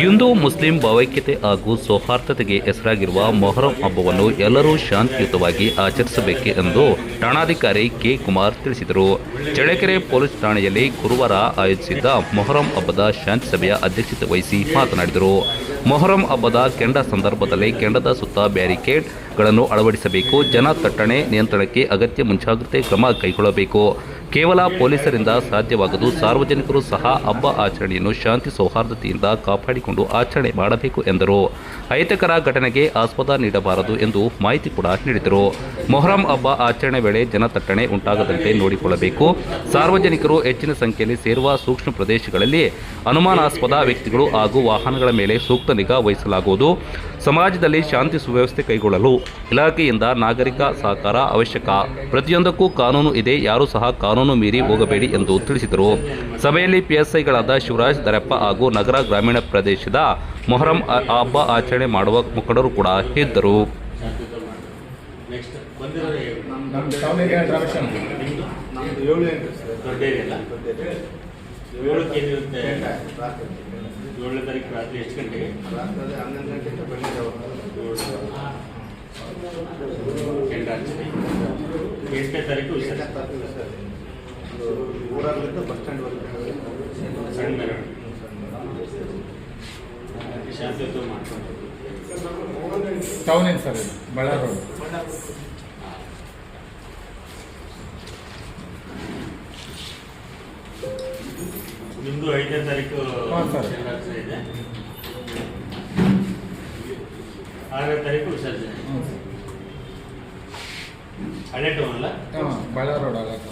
Hindu Muslim ಭಾವೈಕ್ಯತೆ ಹಾಗೂ ಸೌಹಾರ್ದತೆಗೆ ಹೆಸರಾಗಿರುವ ಮೊಹರಂ ಹಬ್ಬವನ್ನು ಎಲ್ಲರೂ ಶಾಂತಿಯುತವಾಗಿ ಆಚರಿಸಬೇಕು ಎಂದು ಠಾಣಾಧಿಕಾರಿ ಕೆ ಕುಮಾರ್ ತಿಳಿಸಿದರು. ಚಳ್ಳಕೆರೆ ಪೊಲೀಸ್ ಠಾಣೆಯಲ್ಲಿ ಗುರುವಾರ ಆಯೋಜಿಸಿದ್ದ ಮೊಹರಂ ಹಬ್ಬದ ಶಾಂತಿ ಸಭೆಯ ಅಧ್ಯಕ್ಷತೆ ವಹಿಸಿ ಮಾತನಾಡಿದರು. ಮೊಹರಂ ಹಬ್ಬದ ಕೆಂಡ ಸಂದರ್ಭದಲ್ಲಿ ಕೆಂಡದ ಸುತ್ತ ಬ್ಯಾರಿಕೇಡ್ಗಳನ್ನು ಅಳವಡಿಸಬೇಕು, ಜನ ತಟ್ಟಣೆ ನಿಯಂತ್ರಣಕ್ಕೆ ಅಗತ್ಯ ಮುಂಜಾಗ್ರತೆ ಕ್ರಮ ಕೈಗೊಳ್ಳಬೇಕು. ಕೇವಲ ಪೊಲೀಸರಿಂದ ಸಾಧ್ಯವಾಗದು, ಸಾರ್ವಜನಿಕರು ಸಹ ಹಬ್ಬ ಆಚರಣೆಯನ್ನು ಶಾಂತಿ ಸೌಹಾರ್ದತೆಯಿಂದ ಕಾಪಾಡಿಕೊಂಡು ಆಚರಣೆ ಮಾಡಬೇಕು ಎಂದರು. ಅಹಿತಕರ ಘಟನೆಗೆ ಆಸ್ಪದ ನೀಡಬಾರದು ಎಂದು ಮಾಹಿತಿ ಕೂಡ ನೀಡಿದರು. ಮೊಹರಂ ಹಬ್ಬ ಆಚರಣೆ ವೇಳೆ ಜನತಟ್ಟಣೆ ಉಂಟಾಗದಂತೆ ನೋಡಿಕೊಳ್ಳಬೇಕು. ಸಾರ್ವಜನಿಕರು ಹೆಚ್ಚಿನ ಸಂಖ್ಯೆಯಲ್ಲಿ ಸೇರುವ ಸೂಕ್ಷ್ಮ ಪ್ರದೇಶಗಳಲ್ಲಿ ಅನುಮಾನಾಸ್ಪದ ವ್ಯಕ್ತಿಗಳು ಹಾಗೂ ವಾಹನಗಳ ಮೇಲೆ ಸೂಕ್ತ ನಿಗಾ ವಹಿಸಲಾಗುವುದು. ಸಮಾಜದಲ್ಲಿ ಶಾಂತಿ ಸುವ್ಯವಸ್ಥೆ ಕೈಗೊಳ್ಳಲು ಇಲಾಖೆಯಿಂದ ನಾಗರಿಕ ಸಹಕಾರ ಅವಶ್ಯಕ. ಪ್ರತಿಯೊಂದಕ್ಕೂ ಕಾನೂನು ಇದೆ, ಯಾರೂ ಸಹ ಕಾನೂನು ಮೀರಿ ಹೋಗಬೇಡಿ ಎಂದು ತಿಳಿಸಿದರು. ಸಭೆಯಲ್ಲಿ ಪಿಎಸ್ಐಗಳಾದ ಶಿವರಾಜ್, ದರಪ್ಪ ಹಾಗೂ ನಗರ ಗ್ರಾಮೀಣ ಪ್ರದೇಶದ ಮೊಹರಂ ಹಬ್ಬ ಆಚರಣೆ ಮಾಡುವ ಮುಖಂಡರು ಕೂಡ ಇದ್ದರು. ಎಂಟನೇ ತಾರೀಕು ಊರಾಗ್ಲಿಂದ ಬಸ್ ಸ್ಟ್ಯಾಂಡ್ ವರೆಗೆ ಟೌನ್ ಶಾಂತಿಯುತ ಸರ್ ಇದು? ಬಳ್ಳಾರಿ ರೋಡ್ ನಿಮ್ದು ಐದನೇ ತಾರೀಕು ಇದೆ. ಆರನೇ ತಾರೀಕು ವಿಸರ್ಜನೆ ಹಳೆ ಟೌನ್ ಅಲ್ಲ? ಬಳ್ಳಾರಿ ರೋಡ್ ಆಗತ್ತೆ.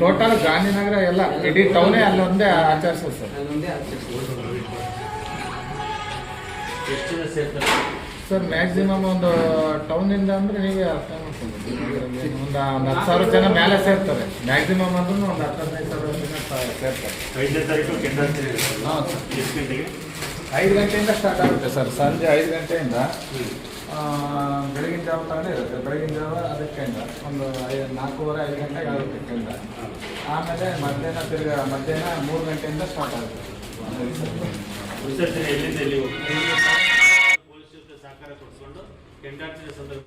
ಟೋಟಲ್ ಗಾಂಧಿನಗರ ಎಲ್ಲ ಇಡೀ ಟೌನೇ ಅಲ್ಲೊಂದೇ ಆಚರಿಸೋದು ಸರ್. ಎಷ್ಟು ಜನ ಸೇರ್ತಾರೆ? ಸರ್ ಮ್ಯಾಕ್ಸಿಮಮ್ ಒಂದು ಟೌನಿಂದ ಅಂದರೆ ನೀವೇ ಅರ್ಥ ಒಂದು ಹತ್ತು ಸಾವಿರ ಜನ ಮೇಲೆ ಸೇರ್ತಾರೆ. ಮ್ಯಾಕ್ಸಿಮಮ್ ಅಂದ್ರೂ ಒಂದು ಹತ್ತು ಹದಿನೈದು ಸಾವಿರ ಜನ ಸೇರ್ತಾರೆ. ಐದನೇ ತಾರೀಕು ಎಷ್ಟು ಗಂಟೆಗೆ? ಐದು ಗಂಟೆಯಿಂದ ಸ್ಟಾರ್ಟ್ ಆಗುತ್ತೆ ಸರ್. ಸಂಜೆ ಐದು ಗಂಟೆಯಿಂದ ಜಾವ ತಗೊಂಡು ಇರುತ್ತೆ. ಬೆಳಗಿನ ಜಾವ ಅದಕ್ಕಿಂತ ಒಂದು ಐ ನಾಲ್ಕೂವರೆ, ಐದು ಗಂಟೆಗೆ ಆಗುತ್ತೆ ಕೆಂಡ. ಆಮೇಲೆ ಮಧ್ಯಾಹ್ನ ತಿರ್ಗ ಮಧ್ಯಾಹ್ನ ಮೂರು ಗಂಟೆಯಿಂದ ಸ್ಟಾರ್ಟ್ ಆಗುತ್ತೆ. ಎಲ್ಲಿಂದ ಎಲ್ಲಿ ಸಹಕಾರ ಕೊಡಿಸ್ಕೊಂಡು ಸಂದರ್ಭ